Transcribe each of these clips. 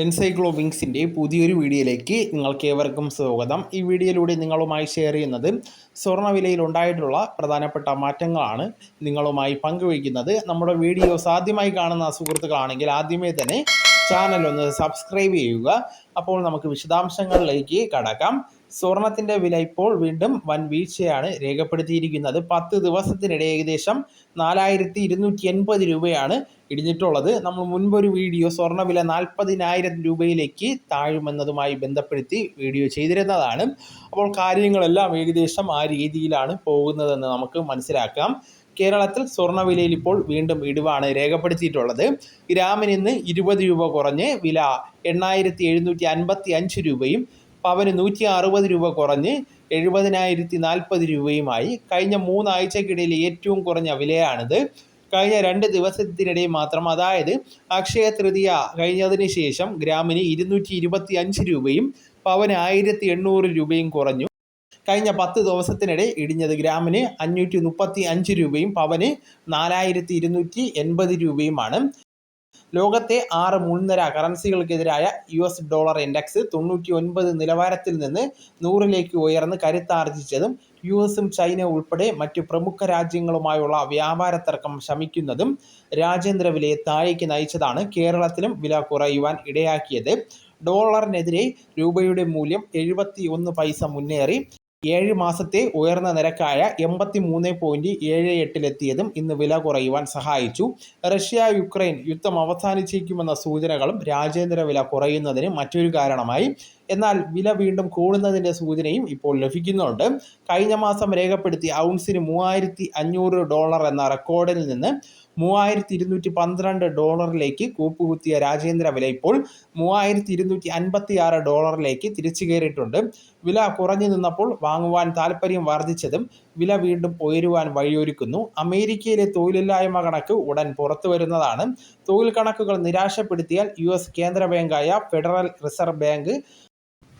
എൻസൈക്ലോ വിങ്സിന്റെ പുതിയൊരു വീഡിയോയിലേക്ക് നിങ്ങൾക്ക് ഏവർക്കും സ്വാഗതം. ഈ വീഡിയോയിലൂടെ നിങ്ങളുമായി ഷെയർ ചെയ്യുന്നത് സ്വർണവിലയിൽ ഉണ്ടായിട്ടുള്ള പ്രധാനപ്പെട്ട മാറ്റങ്ങളാണ് നിങ്ങളുമായി പങ്കുവയ്ക്കുന്നത്. നമ്മുടെ വീഡിയോസ് ആദ്യമായി കാണുന്ന സുഹൃത്തുക്കളാണെങ്കിൽ ആദ്യമേ തന്നെ ചാനൽ ഒന്ന് സബ്സ്ക്രൈബ് ചെയ്യുക. അപ്പോൾ നമുക്ക് വിശദാംശങ്ങളിലേക്ക് കടക്കാം. സ്വർണത്തിന്റെ വില ഇപ്പോൾ വീണ്ടും വൻ വീഴ്ചയാണ് രേഖപ്പെടുത്തിയിരിക്കുന്നത്. പത്ത് ദിവസത്തിനിടെ ഏകദേശം നാലായിരത്തി ഇരുന്നൂറ്റി എൺപത് രൂപയാണ് ഇടിഞ്ഞിട്ടുള്ളത്. നമ്മൾ മുൻപൊരു വീഡിയോ സ്വർണവില നാൽപ്പതിനായിരം രൂപയിലേക്ക് താഴുമെന്നതുമായി ബന്ധപ്പെടുത്തി വീഡിയോ ചെയ്തിരുന്നതാണ്. അപ്പോൾ കാര്യങ്ങളെല്ലാം ഏകദേശം ആ രീതിയിലാണ് പോകുന്നതെന്ന് നമുക്ക് മനസ്സിലാക്കാം. കേരളത്തിൽ സ്വർണവിലയിൽ ഇപ്പോൾ വീണ്ടും ഇടിവാണ് രേഖപ്പെടുത്തിയിട്ടുള്ളത്. ഗ്രാമിന് ഇന്ന് ഇരുപത് രൂപ കുറഞ്ഞ് വില എണ്ണായിരത്തി എഴുന്നൂറ്റി അൻപത്തി അഞ്ച് രൂപയും പവന് നൂറ്റി അറുപത് രൂപ കുറഞ്ഞ് എഴുപതിനായിരത്തി നാൽപ്പത് രൂപയുമായി കഴിഞ്ഞ മൂന്നാഴ്ചക്കിടയിൽ ഏറ്റവും കുറഞ്ഞ വിലയാണിത്. കഴിഞ്ഞ രണ്ട് ദിവസത്തിനിടയിൽ മാത്രം അതായത് അക്ഷയ തൃതീയ കഴിഞ്ഞതിന് ശേഷം ഗ്രാമിന് ഇരുന്നൂറ്റി ഇരുപത്തി അഞ്ച് രൂപയും പവന് ആയിരത്തി എണ്ണൂറ് രൂപയും കുറഞ്ഞു. കഴിഞ്ഞ പത്ത് ദിവസത്തിനിടെ ഇടിഞ്ഞത് ഗ്രാമിന് അഞ്ഞൂറ്റി മുപ്പത്തി അഞ്ച് രൂപയും പവന് നാലായിരത്തി ഇരുന്നൂറ്റി എൺപത് രൂപയുമാണ്. ലോകത്തെ ആറ് മുൻനിര കറൻസികൾക്കെതിരായ യു എസ് ഡോളർ ഇൻഡെക്സ് തൊണ്ണൂറ്റി ഒൻപത് നിലവാരത്തിൽ നിന്ന് നൂറിലേക്ക് ഉയർന്ന് കരുത്താർജിച്ചതും യു എസും ചൈന ഉൾപ്പെടെ മറ്റു പ്രമുഖ രാജ്യങ്ങളുമായുള്ള വ്യാപാര തർക്കം ശമിക്കുന്നതും രാജ്യാന്തര വിലയെ താഴേക്ക് നയിച്ചതാണ് കേരളത്തിലും വില കുറയുവാൻ ഇടയാക്കിയത്. ഡോളറിനെതിരെ രൂപയുടെ മൂല്യം എഴുപത്തി ഒന്ന് പൈസ മുന്നേറി. ഏഴ് മാസത്തെ ഉയർന്ന നിരക്കായ എൺപത്തി മൂന്ന് പോയിന്റ് ഏഴ് എട്ടിലെത്തിയതും ഇന്ന് വില കുറയുവാൻ സഹായിച്ചു. റഷ്യ യുക്രൈൻ യുദ്ധം അവസാനിച്ചേക്കുമെന്ന സൂചനകളും രാജ്യാന്തര വില കുറയുന്നതിന് മറ്റൊരു കാരണമായി. എന്നാൽ വില വീണ്ടും കൂടുന്നതിന്റെ സൂചനയും ഇപ്പോൾ ലഭിക്കുന്നുണ്ട്. കഴിഞ്ഞ മാസം രേഖപ്പെടുത്തിയ ഔൺസിന് മൂവായിരത്തി ഡോളർ എന്ന റെക്കോർഡിൽ നിന്ന് മൂവായിരത്തി ഇരുന്നൂറ്റി പന്ത്രണ്ട് ഡോളറിലേക്ക് കൂപ്പുകുത്തിയ രാജേന്ദ്ര വില ഇപ്പോൾ മൂവായിരത്തി ഇരുന്നൂറ്റി അൻപത്തി ആറ് ഡോളറിലേക്ക് തിരിച്ചു കയറിയിട്ടുണ്ട്. വില കുറഞ്ഞു നിന്നപ്പോൾ വാങ്ങുവാൻ താല്പര്യം വർദ്ധിച്ചതും വില വീണ്ടും ഉയരുവാൻ വഴിയൊരുക്കുന്നു. അമേരിക്കയിലെ തൊഴിലില്ലായ്മ കണക്ക് ഉടൻ പുറത്തു വരുന്നതാണ്. തൊഴിൽ കണക്കുകൾ നിരാശപ്പെടുത്തിയാൽ യു എസ് കേന്ദ്ര ബാങ്കായ ഫെഡറൽ റിസർവ് ബാങ്ക്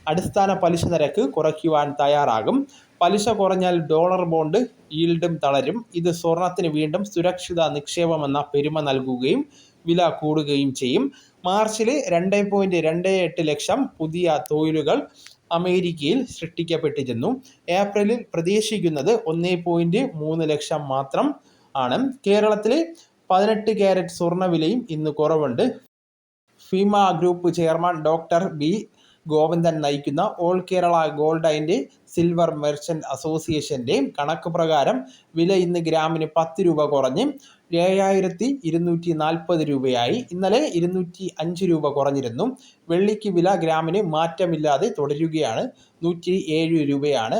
അടിസ്ഥാന പലിശ നിരക്ക് കുറയ്ക്കുവാൻ തയ്യാറാകും. പലിശ കുറഞ്ഞാൽ ഡോളർ ബോണ്ട് ഈൽഡും തളരും. ഇത് സ്വർണത്തിന് വീണ്ടും സുരക്ഷിത നിക്ഷേപമെന്ന പെരുമ നൽകുകയും വില കൂടുകയും ചെയ്യും. മാർച്ചിൽ രണ്ട് പോയിന്റ് രണ്ട് എട്ട് ലക്ഷം പുതിയ തൊഴിലുകൾ അമേരിക്കയിൽ സൃഷ്ടിക്കപ്പെട്ടിരുന്നു. ഏപ്രിലിൽ പ്രതീക്ഷിക്കുന്നത് ഒന്ന് പോയിന്റ് മൂന്ന് ലക്ഷം മാത്രം ആണ്. കേരളത്തിൽ പതിനെട്ട് ക്യാരറ്റ് സ്വർണവിലയും ഇന്ന് കുറവുണ്ട്. ഫീമ group chairman doctor B Govindan നയിക്കുന്ന all Kerala gold and silver merchant അസോസിയേഷന്റെ കണക്ക് പ്രകാരം വില ഇന്ന് ഗ്രാമിന് പത്ത് രൂപ കുറഞ്ഞ് ഏഴായിരത്തി ഇരുന്നൂറ്റി നാൽപ്പത് രൂപയായി. ഇന്നലെ ഇരുന്നൂറ്റി അഞ്ച് രൂപ കുറഞ്ഞിരുന്നു. വെള്ളിക്ക് വില ഗ്രാമിന് മാറ്റമില്ലാതെ തുടരുകയാണ്. നൂറ്റി ഏഴ് രൂപയാണ്.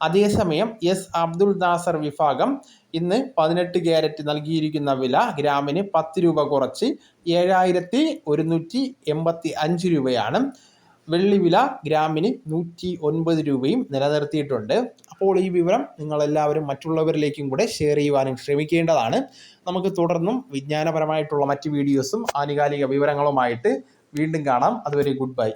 അതേസമയം എസ് അബ്ദുൾ നാസർ വിഭാഗം ഇന്ന് പതിനെട്ട് ക്യാരറ്റ് നൽകിയിരിക്കുന്ന വില ഗ്രാമിന് പത്ത് രൂപ കുറച്ച് ഏഴായിരത്തി ഒരുന്നൂറ്റി എൺപത്തി അഞ്ച് രൂപയാണ്. വെള്ളി വില ഗ്രാമിന് നൂറ്റി ഒൻപത് രൂപയും നിലനിർത്തിയിട്ടുണ്ട്. അപ്പോൾ ഈ വിവരം നിങ്ങളെല്ലാവരും മറ്റുള്ളവരിലേക്കും കൂടെ ഷെയർ ചെയ്യുവാനും ശ്രമിക്കേണ്ടതാണ്. നമുക്ക് തുടർന്നും വിജ്ഞാനപരമായിട്ടുള്ള മറ്റ് വീഡിയോസും ആനുകാലിക വിവരങ്ങളുമായിട്ട് വീണ്ടും കാണാം. അതുവരെ ഗുഡ് ബൈ